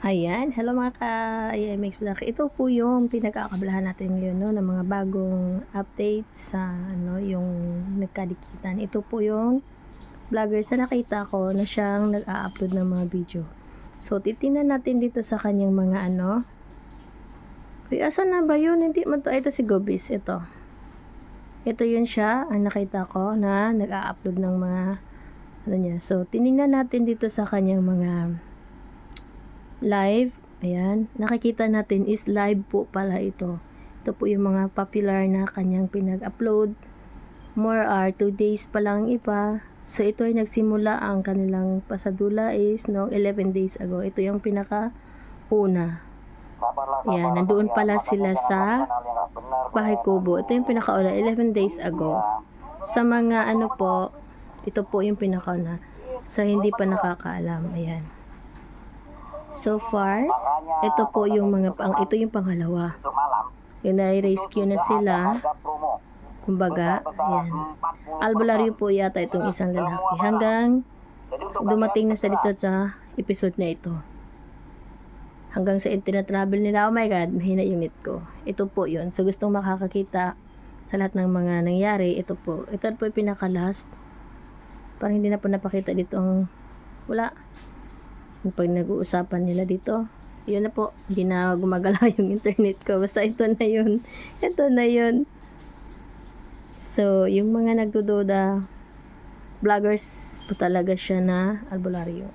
Ayan, hello mga ka-IMX Vlog. Ito po yung pinagkakablahan natin ngayon no, ng mga bagong update sa ano, yung nagkadikitan. Ito po yung vloggers na nakita ko na siyang nag-a-upload ng mga video. So, titingnan natin dito sa kanyang mga ano. Uy, asan na ba yun? Hindi man to. Ito si Gobis. Ito. Ito yun siya, ang nakita ko na nag-a-upload ng mga ano niya. So, tiningnan natin dito sa kanyang mga live. Ayan. Nakikita natin is live po pala ito. Ito po yung mga popular na kanyang pinag-upload. More are 2 days pa lang iba. So, ito ay nagsimula ang kanilang pasadula is no 11 days ago. Ito yung pinaka una. Yan, nandoon pala sila sa Bahay Kubo. Ito yung pinakauna, 11 days ago. Sa mga ano po, ito po yung pinakauna. Sa hindi pa nakakaalam. Ayan. So far, ito po yung mga pang ito yung pangalawa. Yung na-rescue na sila. Kumbaga, ayan. Albularyo po yata itong isang lalaki. Hanggang dumating na sa dito sa episode na ito. Hanggang sa travel nila. Oh my God, mahina yung net ko. Ito po yun. So, gustong makakakita sa lahat ng mga nangyari, ito po. Ito po yung pinaka-last. Parang hindi na po napakita dito ang wala. Yung pag nag-uusapan nila dito, yun na po, hindi na gumagalaw yung internet ko. Basta ito na yun. Ito na yun. So, yung mga nagdududa, vloggers po talaga siya na albularyo.